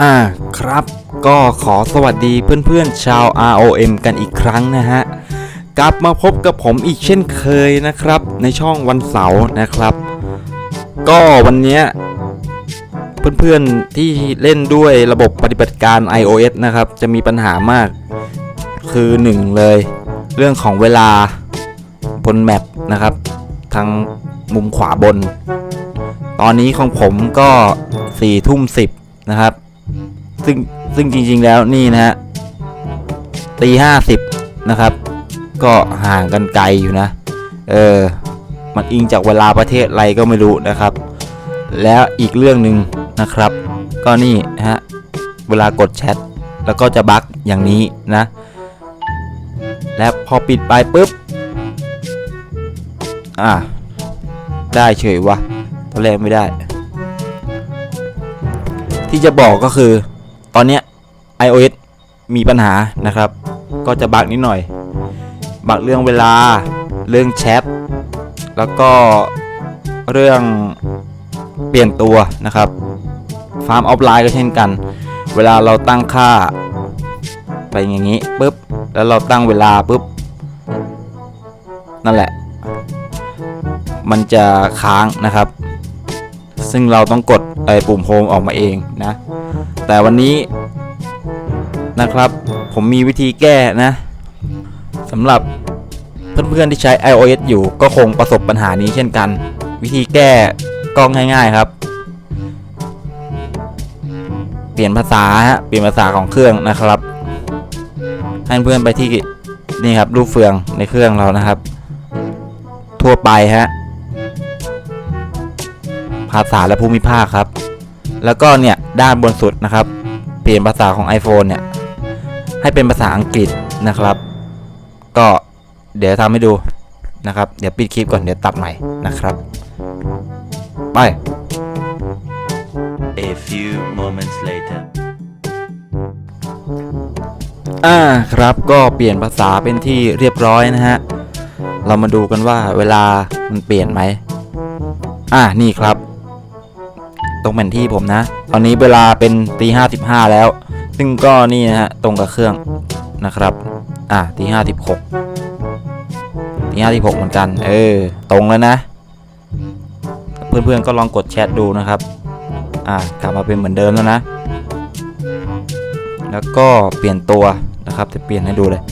อ่าครับก็ขอสวัสดีเพื่อนๆชาว ROM กันอีกครั้งนะฮะ กลับมาพบกับผมอีกเช่นเคยนะครับ ในช่องวันเสาร์นะครับ ก็วันนี้เพื่อนๆที่เล่นด้วยระบบปฏิบัติการ iOS นะครับ จะมีปัญหามาก คือหนึ่งเลย เรื่องของเวลาบนแมปนะครับ ทางมุมขวาบน ตอนนี้ของผมก็4ี่ทุ่มสิ นะครับ ซึ่งซึ่งจริง ๆแล้วนี่นะฮะตีห้าสิบนะครับ ก็ห่างกันไกลอยู่นะ เออ มันอิงจากเวลาประเทศอะไรก็ไม่รู้นะครับ แล้วอีกเรื่องหนึ่งนะครับ ก็นี่ฮะ เวลากดแชทแล้วก็จะบั๊กอย่างนี้นะ และพอปิดไปปุ๊บ อ่าได้เฉยวะตอนแรกไม่ได้ ที่จะบอกก็คือ ตอนนี้ iOS มีปัญหานะครับ ก็จะบักนิดหน่อย บักเรื่องเวลา เรื่องแชท แล้วก็เรื่องเปลี่ยนตัวนะครับ ฟาร์มออฟไลน์ก็เช่นกัน เวลาเราตั้งค่า ไปอย่างนี้ปุ๊บ แล้วเราตั้งเวลาปุ๊บ นั่นแหละ มันจะค้างนะครับ ซึ่งเราต้องกดไอ้ปุ่มโฮมออกมาเองนะ แต่วันนี้นะครับผมมีวิธีแก้นะสำหรับเพื่อนๆที่ใช้ iOS อยู่ก็คงประสบปัญหานี้เช่นกัน วิธีแก้ก็ง่าย ๆครับ เปลี่ยนภาษาฮะเปลี่ยนภาษาของเครื่องนะครับ ให้เพื่อนไปที่นี่ครับรูปเฟืองในเครื่องเรานะครับ ทั่วไปฮะ ภาษาและภูมิภาคครับ แล้วก็เนี่ยด้านบนสุดนะครับ เปลี่ยนภาษาของ iPhone เนี่ยให้เป็นภาษาอังกฤษนะครับ ก็เดี๋ยวทำให้ดูนะครับ เดี๋ยวปิดคลิปก่อนเดี๋ยวตัดใหม่นะครับ ไป A few moments later. อ่าครับก็เปลี่ยนภาษาเป็นที่เรียบร้อยนะฮะ เรามาดูกันว่าเวลามันเปลี่ยนไหม อ่านี่ครับ ตรงแผนที่ผมนะ ตอนนี้เวลาเป็นตีห้าสิบห้าแล้ว ซึ่งก็นี่นะฮะตรงกับเครื่องนะครับ อ่าตีห้าสิบหกตีห้าสิบหกเหมือนกัน เออ ตรงแล้วนะ เพื่อนๆก็ลองกดแชทดูนะครับ อ่ากลับมาเป็นเหมือนเดิมแล้วนะ แล้วก็เปลี่ยนตัวนะครับจะเปลี่ยนให้ดูเลย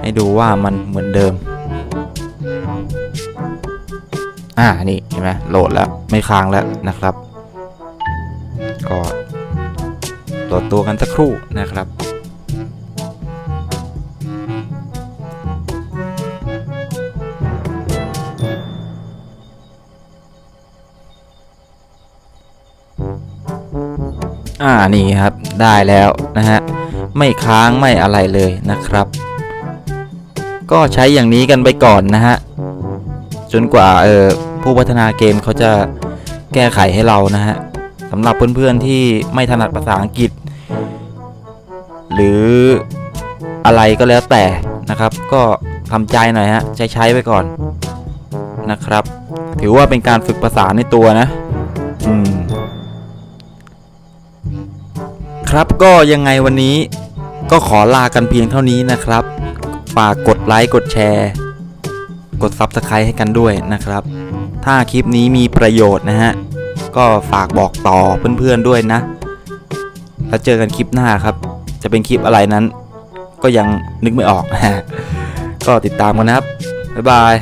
ให้ดูว่ามันเหมือนเดิม อ่านี่เห็นไหมโหลดแล้วไม่ค้างแล้วนะครับ ก็โหลดตัวกันสักครู่นะครับอ่านี่ครับได้แล้วนะฮะไม่ค้างไม่อะไรเลยนะครับ ก็ใช้อย่างนี้กันไปก่อนนะฮะ จนกว่าเออผู้พัฒนาเกมเขาจะแก้ไขให้เรานะฮะสำหรับเพื่อนๆที่ไม่ถนัดภาษาอังกฤษ หรืออะไรก็แล้วแต่นะครับ ก็ทำใจหน่อยฮะใช้ใช้ไปก่อนนะครับ ถือว่าเป็นการฝึกภาษาในตัวนะ อืม ครับก็ยังไงวันนี้ก็ขอลากันเพียงเท่านี้นะครับฝากกดไลค์กดแชร์ กด Subscribe ให้กันด้วยนะครับ ถ้าคลิปนี้มีประโยชน์นะฮะ ก็ฝากบอกต่อเพื่อนๆด้วยนะ แล้วเจอกันคลิปหน้าครับ จะเป็นคลิปอะไรนั้น ก็ยังนึกไม่ออก ก็ติดตามกันนะครับ บ๊ายบาย